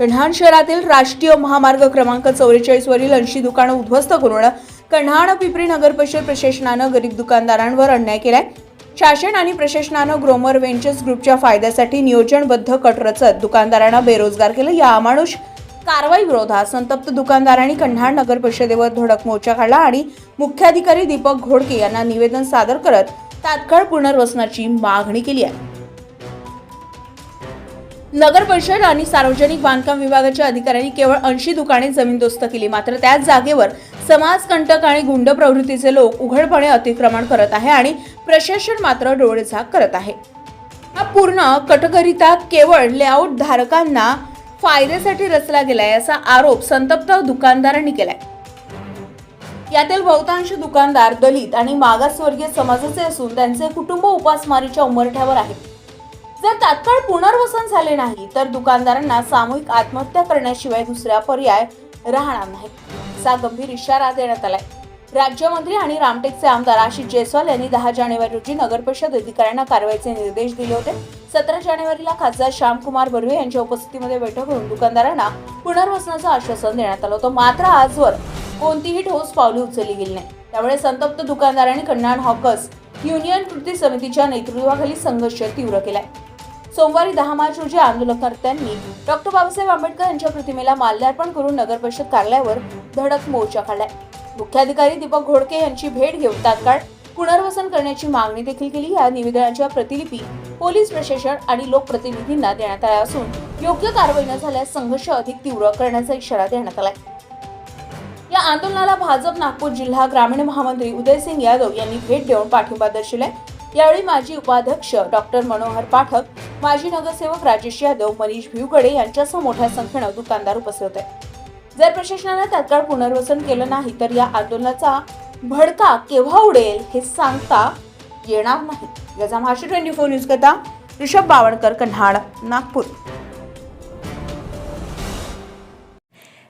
कन्हाण शहरातील राष्ट्रीय महामार्ग क्रमांक चौवेचाळीसवरील ऐंशी दुकानं उद्ध्वस्त करून कन्हाण पिंपरी नगर परिषद प्रशासनानं गरीब दुकानदारांवर अन्याय केलाय. शासन आणि प्रशासनानं ग्रोमर व्हेंचर्स ग्रुपच्या फायद्यासाठी नियोजनबद्ध कट रचत दुकानदारांना बेरोजगार केलं. या अमानुष कारवाई विरोधात संतप्त दुकानदारांनी कन्हाड नगर परिषदेवर धडक मोर्चा काढला आणि मुख्याधिकारी दीपक घोडके यांना निवेदन सादर करत तात्काळ पुनर्वसनाची मागणी केली आहे. नगर परिषद आणि सार्वजनिक बांधकाम विभागाच्या अधिकाऱ्यांनी केवळ ऐंशी दुकाने जमीनदोस्त केली. मात्र त्याच जागेवर समाजकंटक आणि गुंड प्रवृत्तीचे लोक उघडपणे अतिक्रमण करत आहे आणि प्रशासन मात्र डोळेझाक करत आहे. हा पूर्ण कटकरिता केवळ लेआउट धारकांना फायद्यासाठी रचला गेलाय असा आरोप संतप्त दुकानदारांनी केलाय. यातील बहुतांश दुकानदार दलित आणि मागासवर्गीय समाजाचे असून त्यांचे कुटुंब उपासमारीच्या उंबरठ्यावर आहेत. जर तात्काळ पुनर्वसन झाले नाही तर दुकानदारांना सामूहिक आत्महत्या करण्याशिवाय दुसरा पर्याय राहणार नाही. असा गंभीर इशारा देण्यात आलाय. राज्यमंत्री आणि रामटेकचे आमदार आशिष जयस्वाल यांनी दहा जानेवारी रोजी नगर परिषद अधिकाऱ्यांना कारवाईचे निर्देश दिले होते. सतरा जानेवारीला खासदार श्यामकुमार बर्वे यांच्या उपस्थितीमध्ये बैठक होऊन दुकानदारांना पुनर्वसनाचं आश्वासन देण्यात आलं होतं. मात्र आजवर कोणतीही ठोस पावले उचलली गेली नाही. त्यामुळे संतप्त दुकानदारांनी कन्नाड हॉकर्स युनियन कृती समितीच्या नेतृत्वाखाली संघर्ष तीव्र केलाय. सोमवारी दहा मार्च रोजी आंदोलनकर्त्यांनी डॉक्टर बाबासाहेब आंबेडकर यांच्या प्रतिमेला माल्यार्पण करून नगर परिषद कार्यालयावर धडक मोर्चा काढलाय. मुख्याधिकारी दीपक घोडके यांची भेट घेऊन तात्काळ पुनर्वसन करण्याची मागणी देखील केली. या निवेदनाच्या प्रतिलिपी पोलीस प्रशासन आणि लोकप्रतिनिधींना देण्यात आल्या असून योग्य कारवाई न झाल्यास संघर्ष अधिक तीव्र करण्याचा इशारा देण्यात आलाय. या आंदोलनाला भाजप नागपूर जिल्हा ग्रामीण महामंत्री उदयसिंग यादव यांनी भेट देऊन पाठिंबा दर्शवलाय. यावेळी माजी उपाध्यक्ष डॉक्टर मनोहर पाठक माजी नगरसेवक राजेश यादव मनीष भिवगडे यांच्यासह मोठ्या संख्येनं दुकानदार उपस्थित होते. जर प्रशासनानं तात्काळ पुनर्वसन केलं नाही तर या आंदोलनाचा भडका केव्हा उडेल हे सांगता येणार नाही. याचा महाराष्ट्र ट्वेंटी फोर न्यूज करता ऋषभ बावणकर कन्हाड नागपूर.